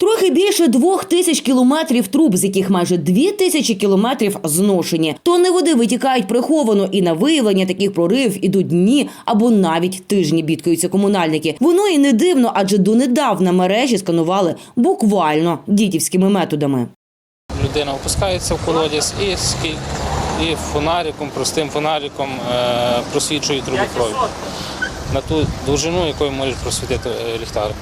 Трохи більше двох тисяч кілометрів труб, з яких майже дві тисячі кілометрів зношені. Тонни води витікають приховано, і на виявлення таких проривів ідуть дні або навіть тижні. Бідкаються комунальники. Воно і не дивно, адже донедавна мережі сканували буквально дідівськими методами. Людина опускається в колодязь і і фонариком, простим фонариком е, просвічує трубопровід на ту довжину, якою може просвітити е, ліхтарик.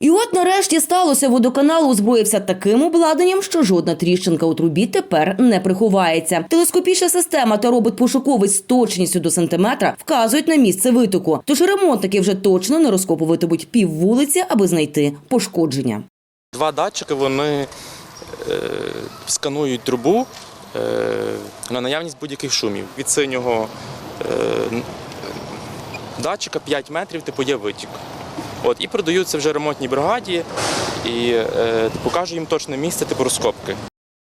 І от нарешті сталося, водоканал озброївся таким обладнанням, що жодна тріщинка у трубі тепер не приховається. Телескопічна система та робот-пошуковець з точністю до сантиметра вказують на місце витоку. Тож ремонтники вже точно не розкопуватимуть пів вулиці, аби знайти пошкодження. Два датчики вони е, сканують трубу е, на наявність будь-яких шумів. Від синього е, датчика 5 метрів типу є витік. От, і продаються вже ремонтній бригаді і е, покажу їм точне місце типу розкопки.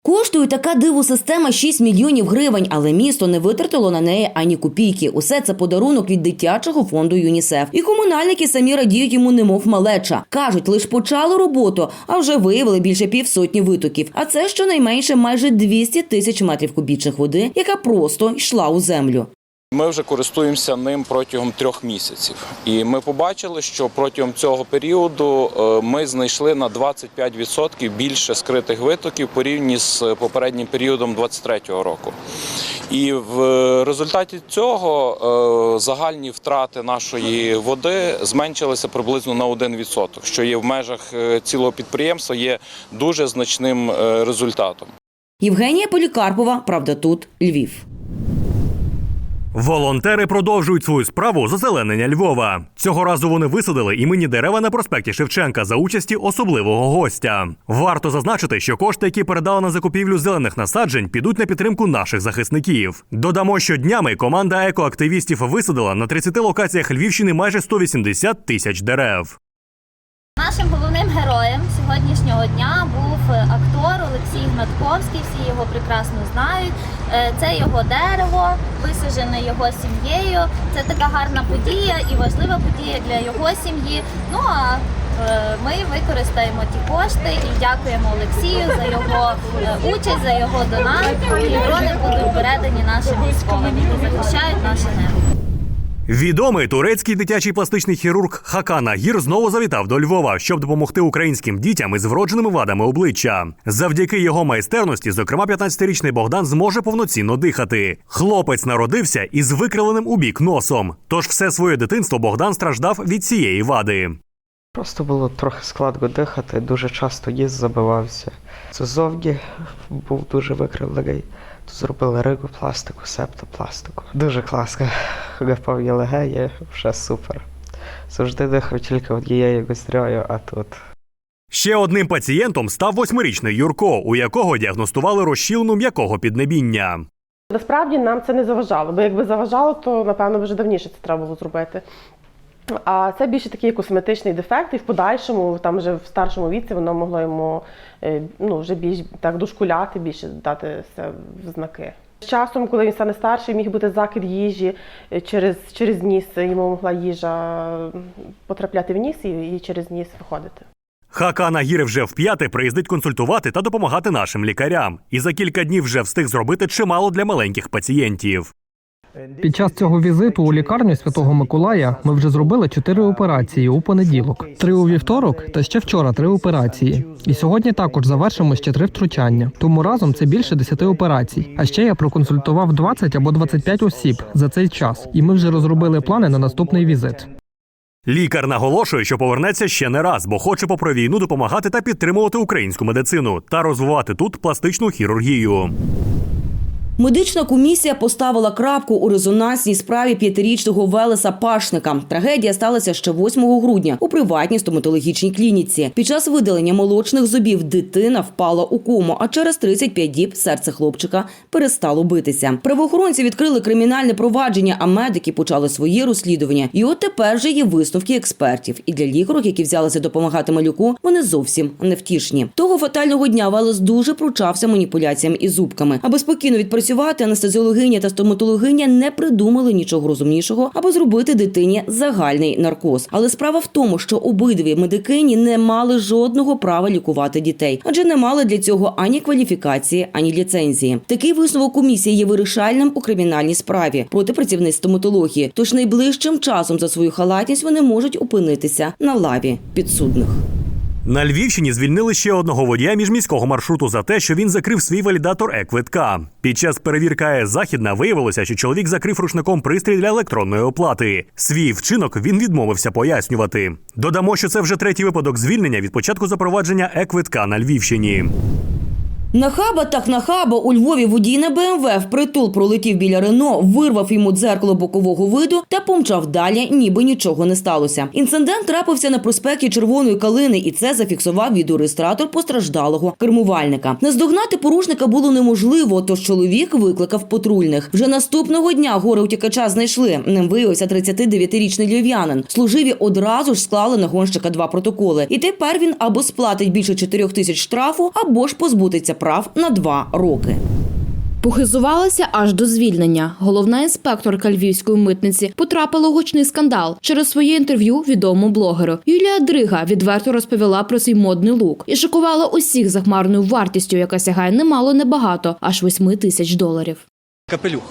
Коштує така дивосистема 6 мільйонів гривень, але місто не витратило на неї ані копійки. Усе це подарунок від дитячого фонду ЮНІСЕФ. І комунальники самі радіють йому, немов малеча. кажуть, лише почали роботу, а вже виявили більше півсотні витоків. А це щонайменше майже 200 тисяч метрів кубічних води, яка просто йшла у землю. Ми вже користуємося ним протягом трьох місяців, і ми побачили, що протягом цього періоду е, ми знайшли на 25% більше скритих витоків порівняно з попереднім періодом 2023 року. І в результаті цього е, загальні втрати нашої води зменшилися приблизно на 1%, що є в межах е, цілого підприємства є дуже значним е, результатом. Євгенія Полікарпова, правда, тут Львів. Волонтери продовжують свою справу з озеленення Львова. Цього разу вони висадили іменні дерева на проспекті Шевченка за участі особливого гостя. Варто зазначити, що кошти, які передали на закупівлю зелених насаджень, підуть на підтримку наших захисників. Додамо, що днями команда екоактивістів висадила на 30 локаціях Львівщини майже 180 тисяч дерев. Нашим головним героєм сьогоднішнього дня був е, актор Олексій Гнатковський. Всі його прекрасно знають. Е, Це його дерево, висаджене його сім'єю. Це така гарна подія і важлива подія для його сім'ї. Ну а е, ми використаємо ті кошти і дякуємо Олексію за його участь, за його донат. І дрони будуть передані нашим військовим, які захищають наше небо. Відомий турецький дитячий пластичний хірург Хакан Агір знову завітав до Львова, щоб допомогти українським дітям із вродженими вадами обличчя. Завдяки його майстерності, зокрема, 15-річний Богдан зможе повноцінно дихати. Хлопець народився із викривленим у бік носом. Тож все своє дитинство Богдан страждав від цієї вади. Просто було трохи складно дихати, дуже часто ніс забивався. Це зовні був дуже викривлений. Тут зробили ригопластику, септопластику. Дуже класно. Неповні легені, все супер. Завжди дихав тільки однією ноздряю, а тут. Ще одним пацієнтом став восьмирічний Юрко, у якого діагностували розщілину м'якого піднебіння. Насправді нам це не заважало, бо якби заважало, то напевно вже давніше це треба було зробити. А це більше такий косметичний дефект, і в подальшому, там вже в старшому віці, воно могло йому е, ну, вже більш так дошкуляти, більше дати в знаки. З часом, коли він стане старший, міг бути закид їжі е, через, через ніс, йому могла їжа потрапляти в ніс і, і через ніс виходити. Хакан Агір вже вп'яте приїздить консультувати та допомагати нашим лікарям. І за кілька днів вже встиг зробити чимало для маленьких пацієнтів. Під час цього візиту у лікарню Святого Миколая ми вже зробили чотири операції у понеділок, три у вівторок та ще вчора три операції. І сьогодні також завершимо ще три втручання. Тому разом це більше десяти операцій. А ще я проконсультував 20 або 25 осіб за цей час, і ми вже розробили плани на наступний візит. Лікар наголошує, що повернеться ще не раз, бо хоче попри війну допомагати та підтримувати українську медицину та розвивати тут пластичну хірургію. Медична комісія поставила крапку у резонансній справі п'ятирічного Велеса Пашника. Трагедія сталася ще 8 грудня у приватній стоматологічній клініці. Під час видалення молочних зубів дитина впала у кому, а через 35 діб серце хлопчика перестало битися. Правоохоронці відкрили кримінальне провадження, а медики почали свої розслідування. І от тепер вже є висновки експертів. І для лікарок, які взялися допомагати малюку, вони зовсім невтішні. Того фатального дня Велес дуже пручався маніпуляціям із зубками, аби спокійно відпрацювати працювати, анестезіологиня та стоматологиня не придумали нічого розумнішого, аби зробити дитині загальний наркоз. Але справа в тому, що обидві медикині не мали жодного права лікувати дітей, адже не мали для цього ані кваліфікації, ані ліцензії. Такий висновок комісії є вирішальним у кримінальній справі проти працівниць стоматології. Тож найближчим часом за свою халатність вони можуть опинитися на лаві підсудних. На Львівщині звільнили ще одного водія міжміського маршруту за те, що він закрив свій валідатор е-квитка. Під час перевірки АЕС Західна виявилося, що чоловік закрив рушником пристрій для електронної оплати. Свій вчинок він відмовився пояснювати. Додамо, що це вже третій випадок звільнення від початку запровадження е-квитка на Львівщині. Нахаба так нахаба у Львові водій на БМВ впритул пролетів біля Рено, вирвав йому дзеркало бокового виду та помчав далі, ніби нічого не сталося. Інцидент трапився на проспекті Червоної калини, і це зафіксував відеореєстратор постраждалого кермувальника. Наздогнати порушника було неможливо, тож чоловік викликав патрульних. Вже наступного дня горе утікача знайшли. Ним виявився 39-річний львів'янин. Служиві одразу ж склали на гонщика два протоколи. І тепер він або сплатить більше 4 тисяч штрафу, або ж позбудеться прав на два роки. Похизувалася аж до звільнення. Головна інспекторка львівської митниці потрапила у гучний скандал через своє інтерв'ю відомому блогеру. Юлія Дрига відверто розповіла про свій модний лук і шокувала усіх захмарною вартістю, яка сягає немало небагато, аж 8 тисяч доларів. Капелюх.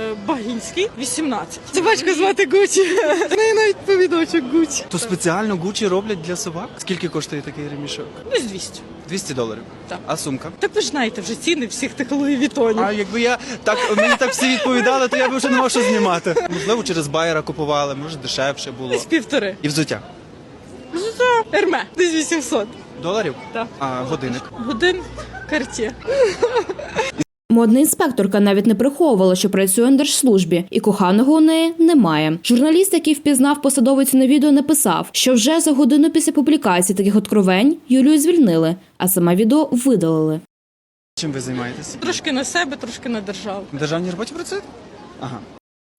Е, Багінський, 18. Собачку звати Гучі. В неї навіть повідочок Гучі. То спеціально Гучі роблять для собак. Скільки коштує такий ремішок? Десь 200. 200 доларів. Так. А сумка? Так ви ж знаєте вже ціни всіх тих Луї Вітонів. А якби я так мені так всі відповідали, то я б вже не мав що знімати. Можливо, через байера купували, може дешевше було. Десь півтори. І взуття. Ерме, десь 800. Доларів? Так. А годинник. Годин карті. Модна інспекторка навіть не приховувала, що працює на держслужбі, і коханого у неї немає. Журналіст, який впізнав посадовицю на відео, написав, що вже за годину після публікації таких откровень Юлію звільнили, а саме відео видалили. Чим ви займаєтесь? Трошки на себе, трошки на державу. В державній роботі працюєте? Ага.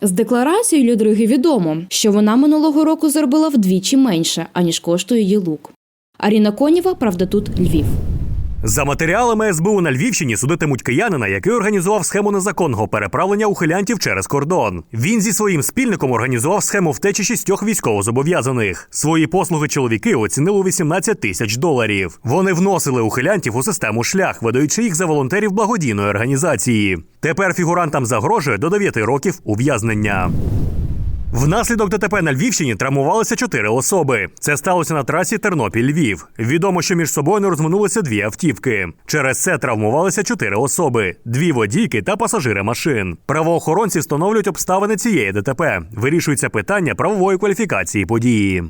З декларацією Людриги відомо, що вона минулого року заробила вдвічі менше, аніж коштує її лук. Аріна Конєва, правда, тут Львів. За матеріалами СБУ на Львівщині судитимуть киянина, який організував схему незаконного переправлення ухилянтів через кордон. Він зі своїм спільником організував схему втечі шістьох військовозобов'язаних. Свої послуги чоловіки оцінили у 18 тисяч доларів. Вони вносили ухилянтів у систему шлях, видаючи їх за волонтерів благодійної організації. Тепер фігурантам загрожує до 9 років ув'язнення. Внаслідок ДТП на Львівщині травмувалися чотири особи. Це сталося на трасі Тернопіль-Львів. Відомо, що між собою не розминулися дві автівки. Через це травмувалися чотири особи: дві водійки та пасажири машин. Правоохоронці встановлюють обставини цієї ДТП. Вирішується питання правової кваліфікації події.